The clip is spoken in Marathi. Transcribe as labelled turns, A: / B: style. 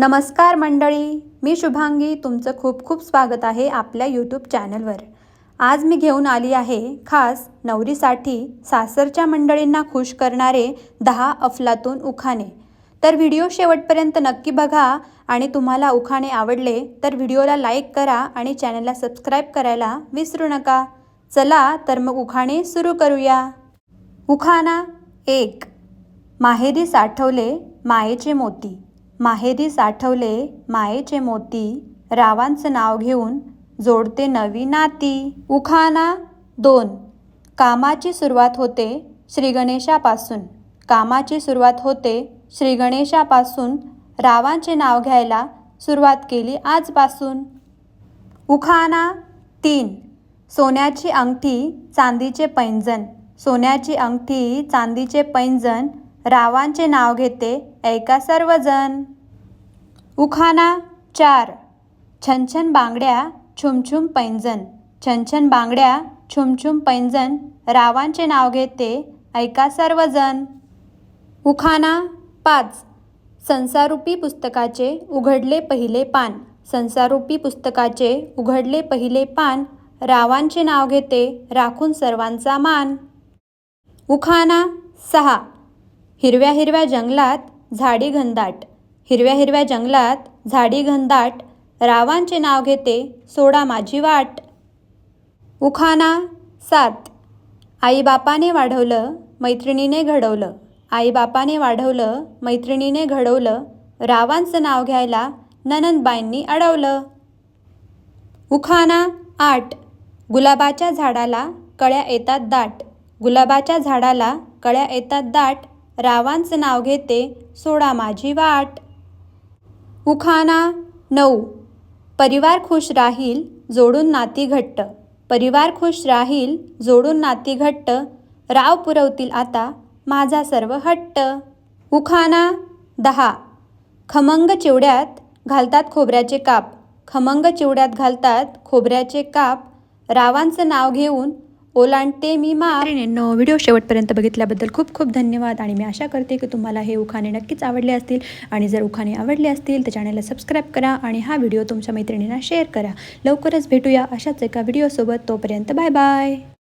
A: नमस्कार मंडळी मी शुभांगी. तुमचं खूप खूप स्वागत आहे आपल्या यूट्यूब चॅनलवर. आज मी घेऊन आली आहे खास नवरीसाठी सासरच्या मंडळींना खुश करणारे दहा अफलातून उखाणे. तर व्हिडिओ शेवटपर्यंत नक्की बघा आणि तुम्हाला उखाणे आवडले तर व्हिडिओला लाईक करा आणि चॅनलला सबस्क्राईब करायला विसरू नका. चला तर मग उखाणे सुरू करूया. उखाणा एक. माहेरी साठवले मायेचे मोती. माहेरी साठवले मायेचे मोती रावांचं नाव घेऊन जोडते नवी नाती. उखाणा दोन. कामाची सुरुवात होते श्रीगणेशापासून. कामाची सुरुवात होते श्रीगणेशापासून. रावांचे नाव घ्यायला सुरुवात केली आजपासून. उखाणा तीन. सोन्याची अंगठी चांदीचे पैंजण. सोन्याची अंगठी चांदीचे पैंजण रावांचे नाव घेते ऐका सर्वजण. उखाना चार. छनछन बांगड्या छुमछुम पैंजण. छनछन बांगड्या छुमछुम पैंजण. रावांचे नाव घेते ऐका सर्वजण. उखाना पाच. संसारूपी पुस्तकाचे उघडले पहिले पान. संसारूपी पुस्तकाचे उघडले पहिले पान. रावांचे नाव घेते राखून सर्वांचा मान. उखाना सहा. हिरव्या हिरव्या जंगलात झाडी घनदाट हिरव्या हिरव्या जंगलात झाडी घनदाट रावांचे नाव घेते सोडा माझी वाट. उखाना सात. आईबापाने वाढवलं मैत्रिणीने घडवलं. आईबापाने वाढवलं मैत्रिणीने घडवलं. रावांचं नाव घ्यायला ननंदबाईंनी अडवलं. उखाना आठ. गुलाबाच्या झाडाला कळ्या येतात दाट. गुलाबाच्या झाडाला कळ्या येतात दाट. रावांचं नाव घेते सोडा माझी वाट. उखाणा नऊ. परिवार खुश राहील जोडून नाती घट्ट. परिवार खुश राहील जोडून नाती घट्ट. राव पुरवतील आता माझा सर्व हट्ट. उखाणा दहा. खमंग चिवड्यात घालतात खोबऱ्याचे काप. खमंग चिवड्यात घालतात खोबऱ्याचे काप. रावांचं नाव घेऊन ओलांडते मी मा नो व्हिडिओ शेवटपर्यंत बघितल्याबद्दल खूप खूप धन्यवाद. आणि मी आशा करते की तुम्हाला हे उखाणे नक्कीच आवडले असतील. आणि जर उखाणे आवडले असतील तर चॅनलला सबस्क्राईब करा आणि हा व्हिडिओ तुमच्या मैत्रिणींना शेअर करा. लवकरच भेटूया अशाच एका व्हिडिओसोबत. तोपर्यंत बाय बाय